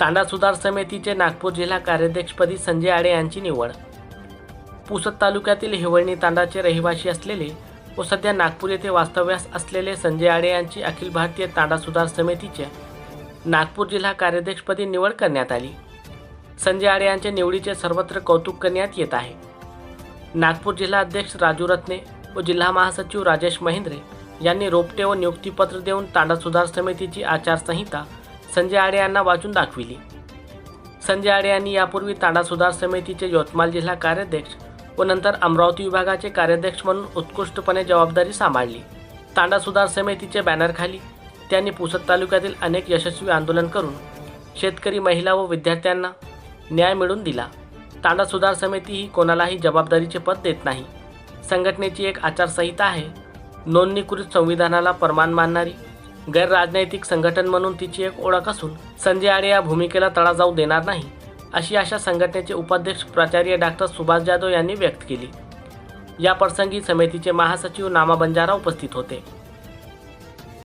तांडा सुधार समितीचे नागपूर जिल्हा कार्याध्यक्षपदी संजय आडे यांची निवड. पुसद तालुक्यातील हिवळणी तांडाचे रहिवासी असलेले व सध्या नागपूर येथे वास्तव्यास असलेले संजय आडे यांची अखिल भारतीय तांडा सुधार समितीच्या नागपूर जिल्हा कार्याध्यक्षपदी निवड करण्यात आली. संजय आडे यांच्या निवडीचे सर्वत्र कौतुक करण्यात येत आहे. नागपूर जिल्हा अध्यक्ष राजू रत्ने व जिल्हा महासचिव राजेश महिंद्रे यांनी रोपटे व नियुक्तीपत्र देऊन तांडा सुधार समितीची आचारसंहिता संजय आडे यांना वाचून दाखविली. संजय आडे यांनी यापूर्वी तांडा सुधार समितीचे यवतमाळ जिल्हा कार्याध्यक्ष व नंतर अमरावती विभागाचे कार्याध्यक्ष म्हणून उत्कृष्टपणे जबाबदारी सांभाळली. तांडा सुधार समितीचे बॅनरखाली त्यांनी पुसद तालुक्यातील अनेक यशस्वी आंदोलन करून शेतकरी महिला व विद्यार्थ्यांना न्याय मिळवून दिला. तांडा सुधार समिती ही कोणालाही जबाबदारीचे पद देत नाही. संघटनेची एक आचारसंहिता आहे नोंदणीकृत संविधानाला परमान मानणारी. गैरराजनैतिक संघटन म्हणून तिची एक ओळख असून संजय आडे या भूमिकेला तडा जाऊ देणार नाही अशी आशा संघटनेचे उपाध्यक्ष प्राचार्य डॉक्टर सुभाष जाधव यांनी व्यक्त केली. या प्रसंगी समितीचे महासचिव नामा बंजारा उपस्थित होते.